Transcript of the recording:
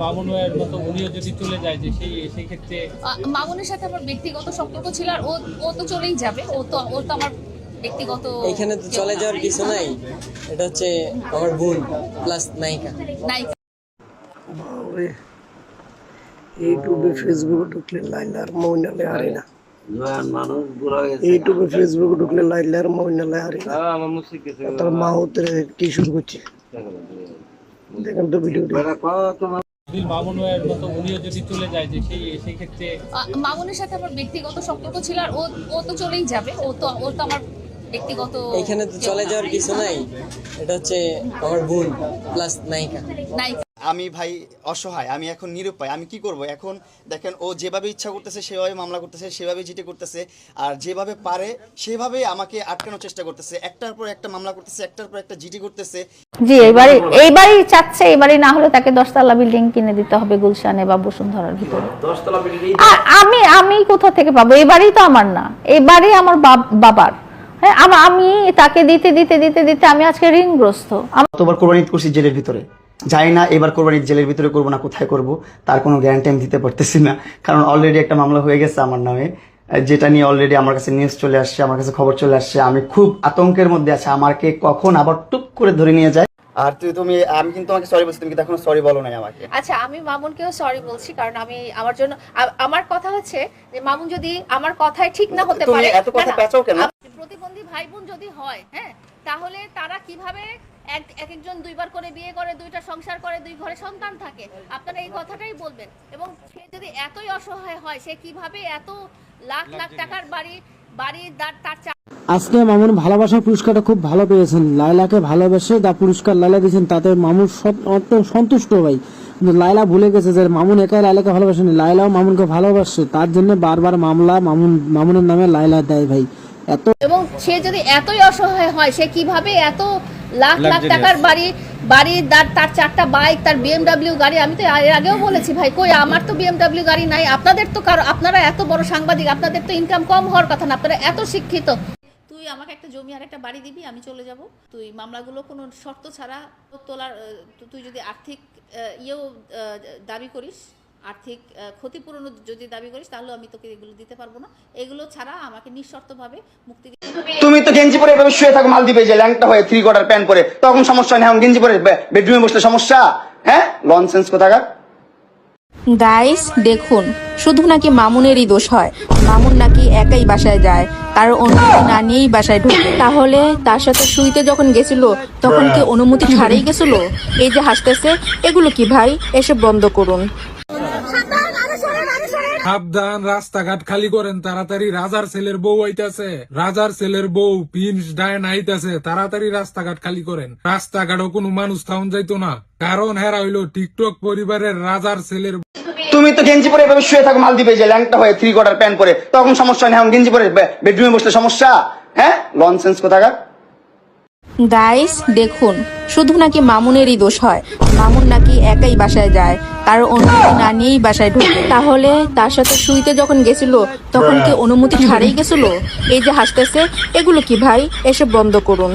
মামুনের মতো উনিও যদি চলে যায় যে সেই সেই ক্ষেত্রে আহ, মামুনের সাথে আমার ব্যক্তিগত সম্পর্ক ছিল আর ও ও তো চলেই যাবে। ও তো ও তো আমার ব্যক্তিগত এখানে তো চলে যাওয়ার কিছু নাই। এটা হচ্ছে আমার বোন প্লাস নায়িকা। বাবারে ইউটিউবে ফেসবুকে ঢুকলে লাইলার মৌনালে হারে না। হয়ে ইউটিউবে ফেসবুকে ঢুকলে লাইলার মৌনালে হারে না। আমার মুসিক গেছে। তার মা হতে কি শুরু করছে? দেখেন তো ভিডিওটি যদি মামুনের মতো উনিও যদি চলে যায় যে সেই সেই ক্ষেত্রে মামুনের সাথে আমার ব্যক্তিগত সম্পর্ক ছিল আর ও ও তো চলেই যাবে। ও তো ও তো আমার ব্যক্তিগত এখানে তো চলে যাওয়ার কিছু নাই। এটা হচ্ছে আমার বোন প্লাস নায়িকা। নাই আমি ভাই অসহায় আমি এখন নিরুপায় আমি কি করব? এখন দেখেন ও যেভাবে ইচ্ছা করতেছে সেভাবে মামলা করতেছে সেভাবে জিটে করতেছে আর যেভাবে পারে সেভাবে আমাকে আটকানোর চেষ্টা করতেছে। একটার পর একটা মামলা করতেছে একটার পর একটা জিডি করতেছে। জি এইবারই এইবারই চাচ্ছে এবারই না হলে তাকে দশতলা বিল্ডিং কিনে দিতে হবে গুলশানে বা বসুন্ধরার ভিতরে। দশতলা বিল্ডিং আর আমি আমি কোথা থেকে পাবো? এবারেই তো আমার না এবারেই আমার বাবার। হ্যাঁ আমি তাকে দিতে দিতে দিতে দিতে আমি আজকে ঋণগ্রস্ত। আম- গতবার কোরবানি করছি জেলের ভিতরে? জানি না এবার কোরবানি ঈদ জেলের ভিতরে করব না কোথায় করব? তার কোনো গ্যারান্টি আমি দিতে পারতেছি না। কারণ অলরেডি একটা মামলা হয়ে গেছে আমার নামে। যেটা নিয়ে অলরেডি আমার কাছে নিউজ চলে আসছে আমার কাছে খবর চলে আসছে। আমি খুব আতঙ্কের মধ্যে আছি। আমাকে কখন আবার টুক করে ধরে নিয়ে যায়। আর তুই তুমি আমি কিন্তু তোমাকে সরি বলছি। তুমি কিন্তু এখনও সরি বলো নাই আমাকে। আচ্ছা আমি মামুনকেও সরি বলছি। কারণ আমি আমার জন্য আমার কথা হচ্ছে যে মামুন যদি আমার কথায় ঠিক না হতে তুমি পারে এত কথা পেঁচাও কেন? প্রতিবন্ধী ভাই বোন যদি হয় হ্যাঁ তাহলে তারা কীভাবে এক এক একজন দুইবার করে বিয়ে করে দুইটা সংসার করে দুই ঘরে সন্তান থাকে? আপনারা এই কথাটাই বলবেন। এবং সে যদি এতই অসহায় হয় সে কীভাবে এত লাখ লাখ টাকার বাড়ি বাড়ি তার তার আজকে মামুন ভালোবাসার পুরস্কারটা খুব ভালো পেয়েছেন। লাইলাকে ভালোবেসে যা পুরস্কার লাইলা দিয়েছেন তাতে মামুন সন্তুষ্ট ভাই। কিন্তু লাইলা ভুলে গেছে যে মামুন একাই লাইলাকে ভালোবাসেনি। লাইলাও মামুনকে ভালোবাসে। তার জন্য বারবার মামলা মামুন মামুনের নামে লাইলা দেয় ভাই। এত এবং সে যদি এতই অসহায় হয় সে কীভাবে এত লাখ লাখ টাকার বাড়ি বাড়ি তার তার চারটা বাইক তার বিএমডাব্লিউ গাড়ি আমি তো এর আগেও বলেছি ভাই কই আমার তো বিএমডাব্লিউ গাড়ি নাই আপনাদের তো কারও আপনারা এত বড় সাংবাদিক আপনাদের তো ইনকাম কম হওয়ার কথা না আপনারা এত শিক্ষিত। তুই আমাকে একটা জমি আর একটা বাড়ি দিবি আমি চলে যাব। তুই মামলাগুলো কোনো শর্ত ছাড়া তোলার তুই যদি আর্থিক ইয়েও দাবি করিস আর্থিক ক্ষতিপূরণ যদি দাবি করিস তাহলে আমি তোকে এগুলো দিতে পারব না। এগুলো ছাড়া আমাকে নিঃশর্তভাবে মুক্তি তুমি তো গেঞ্জি পরে এভাবে শুয়ে থাকো মাল দিবে যে ল্যাংটা হয়ে থ্রি কোয়ার্টার প্যান্ট পরে। তখন সমস্যা নেই এখন গেঞ্জি পরে বেডরুমে বসলে সমস্যা? হ্যাঁ? লনসেন্স কোথাকার? গাইস দেখুন শুধু নাকি মামুনেরই দোষ হয়। মামুন নাকি একাই বাসায় যায় তার অনুমতি না নিয়েই বাসায় ঢুকে। তাহলে তার সাথে শুইতে যখন গেছিল তখন কি অনুমতি ছাড়াই গেছিল? এই যে হাসতেছে এগুলো কি ভাই? এসব বন্ধ করুন। সাবধান রাস্তাঘাট খালি করেন তাড়াতাড়ি রাজার ছেলের বউ আইতাছে। রাজার ছেলের বউ পিন্স ডায়ন আইতাছে তাড়াতাড়ি রাস্তাঘাট খালি করেন। রাস্তাঘাটও কোনো মানুষ থাউন যাইতো না। কারণ হেরা হইল টিকটক পরিবারের রাজার ছেলের তুমি তো গেঞ্জি পরে এভাবে শুয়ে থাকো মাল দিবে যে ল্যাংটা হয়ে থ্রি কোয়ার্টার প্যান্ট পরে। তখন সমস্যা নেই এখন গেঞ্জি পরে বেডরুমে বসলে সমস্যা? হ্যাঁ? লনসেন্স কোথাকার? গাইস দেখুন শুধু নাকি মামুনেরই দোষ হয়। মামুন নাকি একাই বাসায় যায়। তার অনুমতি না নিয়েই বাসায় ঢুকে তাহলে তার সাথে শুইতে যখন গেছিল, তখন কি অনুমতি ছাড়াই গেছিল? এই যে হাসতেছে, এগুলো কি ভাই? এসব বন্ধ করুন।